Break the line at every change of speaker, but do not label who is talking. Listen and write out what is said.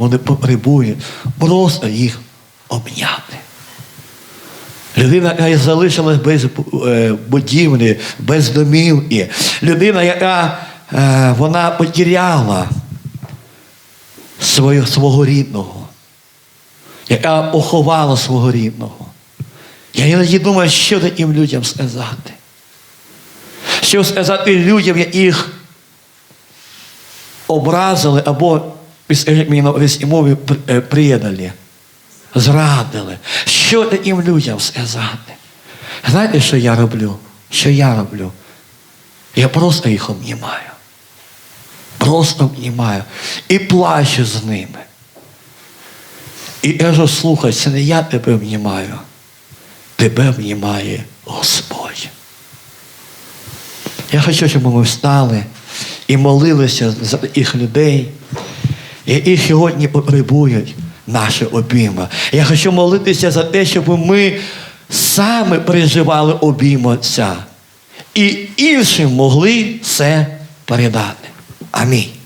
Вони потребують просто їх обняти. Людина, яка залишилась без е, будівлі, без домівки. Людина, яка е, вона потеряла свого, свого рідного, яка поховала свого рідного. Я іноді думаю, що таким людям сказати. Що сказати людям, яких образили або, скажіть мені на предали, зрадили. Що таким людям сказати? Знаєте, що я роблю? Що я роблю? Я просто їх обнімаю. Просто обнімаю. І плачу з ними. І кажу, слухай, це не я тебе обнімаю. Тебе обнімає Господь. Я хочу, щоб ми встали і молилися за таких людей, які сьогодні потребують наші обійма. Я хочу молитися за те, щоб ми саме переживали обійм Отця і іншим могли це передати. Амінь.